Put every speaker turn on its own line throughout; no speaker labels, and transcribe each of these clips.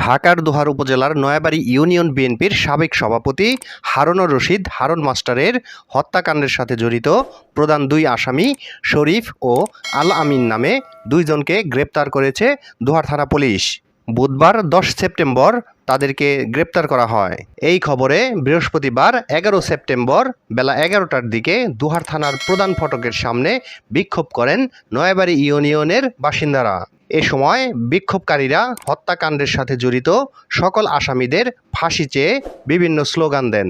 ঢাকার দোহার উপজেলার নয়াবাড়ী ইউনিয়ন বিএনপির সাবেক সভাপতি হারুনুর রশিদ হারুন মাস্টারের হত্যাকাণ্ডের সাথে জড়িত প্রধান দুই আসামি শরীফ ও আল আমিন নামে দুইজনকে গ্রেপ্তার করেছে দোহার থানা পুলিশ। বুধবার দশ সেপ্টেম্বর তাদেরকে গ্রেপ্তার করা হয়। এই খবরে বৃহস্পতিবার এগারো সেপ্টেম্বর বেলা এগারোটার দিকে দুহার থানার প্রধান ফটকের সামনে বিক্ষোভ করেন নয়াবাড়ি ইউনিয়নের বাসিন্দারা। এ সময় বিক্ষোভকারীরা হত্যাকাণ্ডের সাথে জড়িত সকল আসামিদের ফাঁসি চেয়ে বিভিন্ন স্লোগান দেন।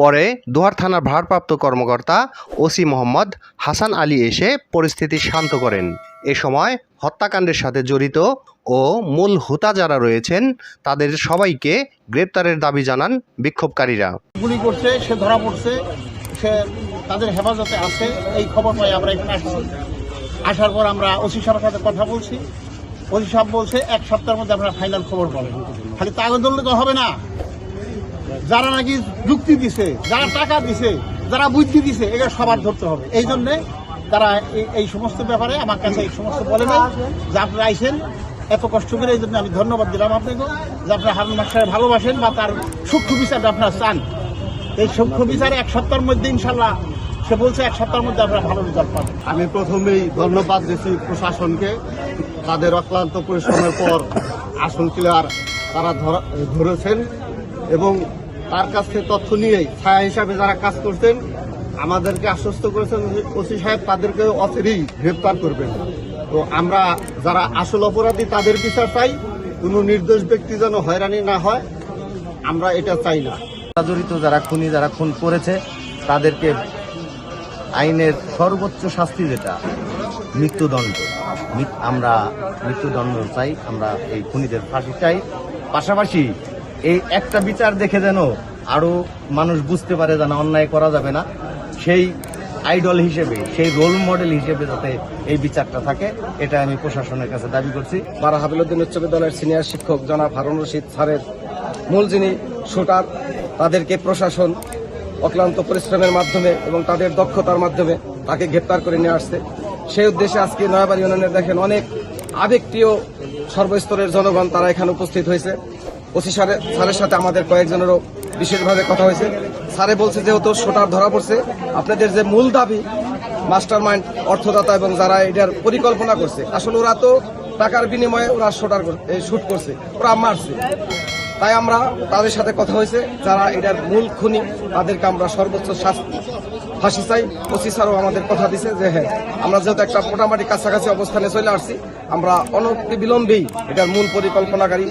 পরে দোহার থানার ভারপ্রাপ্ত কর্মকর্তা ওসি মোহাম্মদ হাসান আলী এসে পরিস্থিতি শান্ত করেন। এ সময় হত্যাকাণ্ডের সাথে জড়িত ও মূল হুতা যারা রয়েছেন, তাদের সবাইকে গ্রেপ্তারের দাবি জানান বিক্ষোভকারীরা।
গুলি করছে, সে ধরা পড়ছে, সে তাদের হেফাজতে আছে, এই খবর পাই আমরা এখানে আসছি। আসার পর আমরা ওসি সাহেবের সাথে কথা বলছি। ওসি সাহেব বলছে, এক সপ্তাহের মধ্যে আপনারা ফাইনাল খবর পাবেন। খালি কাগজ ধরলে তো হবে না। যারা নাকি যুক্তি দিছে, যারা টাকা দিছে, যারা বুদ্ধি দিছে, এগুলো সবার ধরতে হবে। এই জন্যে তারা এই- সমস্ত ব্যাপারে আমার কাছে এই সমস্ত বলে নাই। যে আপনারা আইসেন, এত কষ্ট করে এই জন্য আমি ধন্যবাদ দিলাম আপনাকে। যে আপনারা হারুন মাস্টারে ভালোবাসেন বা তার সূক্ষ্ম বিচারটা আপনারা চান। এই সূক্ষ্ম বিচারে এক সপ্তাহের মধ্যে ইনশাল্লাহ সে বলছে এক সপ্তাহের মধ্যে আপনারা ভালো রেজাল্ট পাবেন।
আমি প্রথমেই ধন্যবাদ দিচ্ছি প্রশাসনকে। তাদের অক্লান্ত পরিশ্রমের পর আসল কিলার তারা ধরা- ধরেছেন এবং তার কাছ থেকে তথ্য নিয়েই ছায়া হিসাবে যারা কাজ করছেন আমাদেরকে আশ্বস্ত করেছেন যে ওসি সাহেব তাদেরকে অচিরেই গ্রেপ্তার করবেন। তো আমরা যারা আসল অপরাধী, তাদের বিচার চাই। কোনো নির্দোষ ব্যক্তি যেন হয়রানি না হয়, আমরা এটা চাই না।
জড়িত যারা খুনি, যারা খুন করেছে, তাদেরকে আইনের সর্বোচ্চ শাস্তি যেটা, মৃত্যুদণ্ড। আমরা মৃত্যুদণ্ড চাই, আমরা এই খুনিদের ফাঁসি চাই। পাশাপাশি এই একটা বিচার দেখে যেন আরও মানুষ বুঝতে পারে যেন অন্যায় করা যাবে না। সেই আইডল হিসেবে, সেই রোল মডেল হিসেবে যাতে এই বিচারটা থাকে, এটা আমি প্রশাসনের কাছে দাবি করছি।
বারা হাবিলুদ্দিন উচ্চ বিদ্যালয়ের সিনিয়র শিক্ষক জনাব হারুন রশিদ স্যারের মূল যিনি শুটার, তাদেরকে প্রশাসন অক্লান্ত পরিশ্রমের মাধ্যমে এবং তাদের দক্ষতার মাধ্যমে তাকে গ্রেপ্তার করে নিয়ে আসছে। সেই উদ্দেশ্যে আজকে নয়াবাড়ি ইউনিয়নের দেখেন অনেক আবেগপ্রিয় সর্বস্তরের জনগণ তারা এখানে উপস্থিত হয়েছে। ওসি স্যারের সাথে আমাদের কয়েকজনেরও বিশেষভাবে কথা হয়েছে। স্যারে বলছে যেহেতু শোটার ধরা পড়ছে, আপনাদের যে মূল দাবি মাস্টার মাইন্ড অর্থদাতা এবং যারা এটার পরিকল্পনা করছে, আসলে ওরা তো টাকার বিনিময়ে ওরা শুটার শুট করছে, ওরা মারছে। তাই আমরা তাদের সাথে কথা হয়েছে, যারা এটার মূল খুনি, তাদেরকে আমরা সর্বোচ্চ শাস্তি, ফাঁসি চাই। ওসি স্যারও আমাদের কথা দিছে যে হ্যাঁ আমরা যেহেতু একটা মোটামুটি কাছাকাছি অবস্থানে চলে আসছি, আমরা অনতি বিলম্বেই এটার মূল পরিকল্পনাকারী,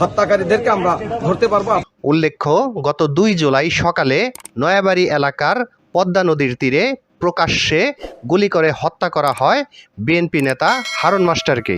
হত্যাকারীদেরকে আমরা ধরতে পারব।
উল্লেখ্য, গত দুই জুলাই সকালে নয়াবাড়ি এলাকার পদ্মা নদীর তীরে প্রকাশ্যে গুলি করে হত্যা করা হয় বিএনপি নেতা হারুন মাস্টারকে।